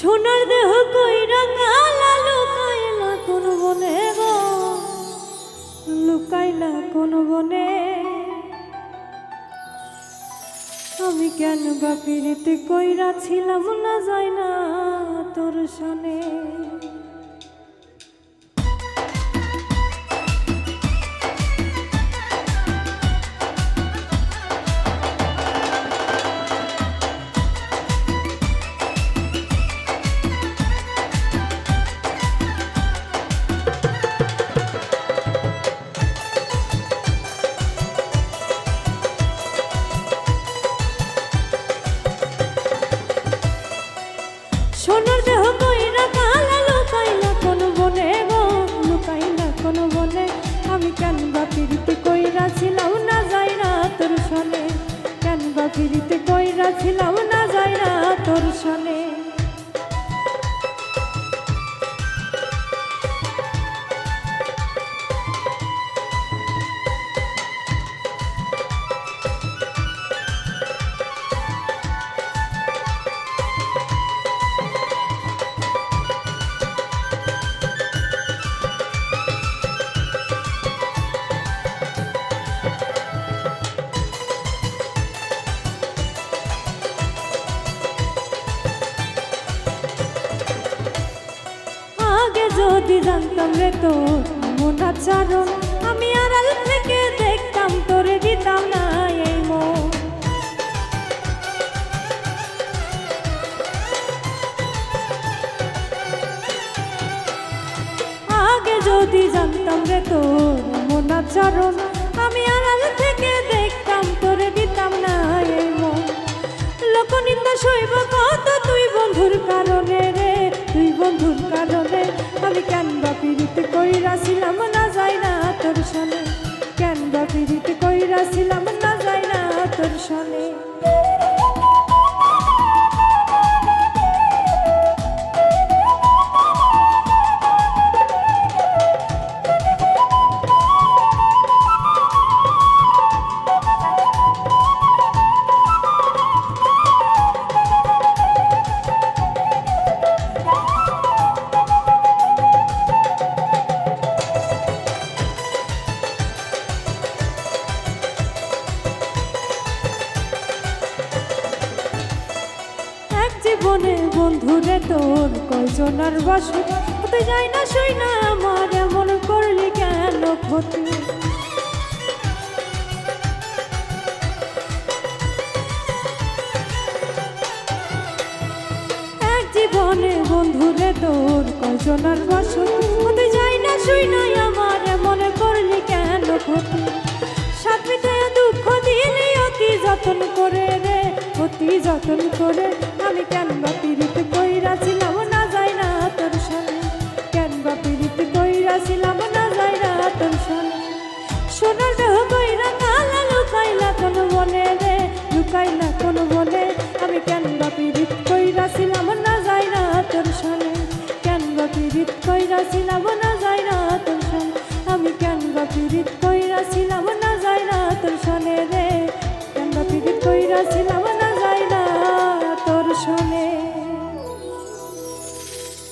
সোনার দেহ কইরা কালা লুকাইলা কোন বনে গো? লুকাইলা কোন বনে? আমি কেন বা পিড়িতে কইরা ছিলাম না যায় না তোর সনে? লুকাইলা কোন বনে আমি কেন বা পিড়িতে কইরা ছিলাম না যাই না তোর সনে? কেন বা পিড়িতে কইরা ছিলাম না যাই না তোর সনে? আগে যদি জানতাম রে তোর মন আচরণ, আমি আড়াল থেকে দেখতাম তোরে দিতাম না এই মন। আগে যদি জানতাম রে তোর মন আচরণ কেন বা পিড়িতে কইরাছিলাম না যাই না তোর সনে। জীবনে বন্ধুরে তোর কয়জনার বাসে? হতে যায় না সই না আমার, এমন করলি কেন ক্ষতি? জীবনে বন্ধুরে তোর কয়জনার বাসে? হতে যায় না সই না অতি যতন করে আমি কেন বা পীড়িত কইরাছিলাম না যায় না তোর সামনে কেন বা পীড়িত কইরাছিলাম না যায় না তোর সামনে সোনার দেহ কইরা কালা লুকাইলা কোন বনে রে, লুকাইলা কোন বনে। আমি কেন বা পীড়িত কইরাছিলাম না যায় না তোর সামনে কেন বা পীড়িত কইরাছিলাম না যায় না তোর সামনে আমি কেন বা পীড়িত কইরাছিলাম না যায় না তোর সামনে রে। কেন বা পীড়িত কইরাছিলাম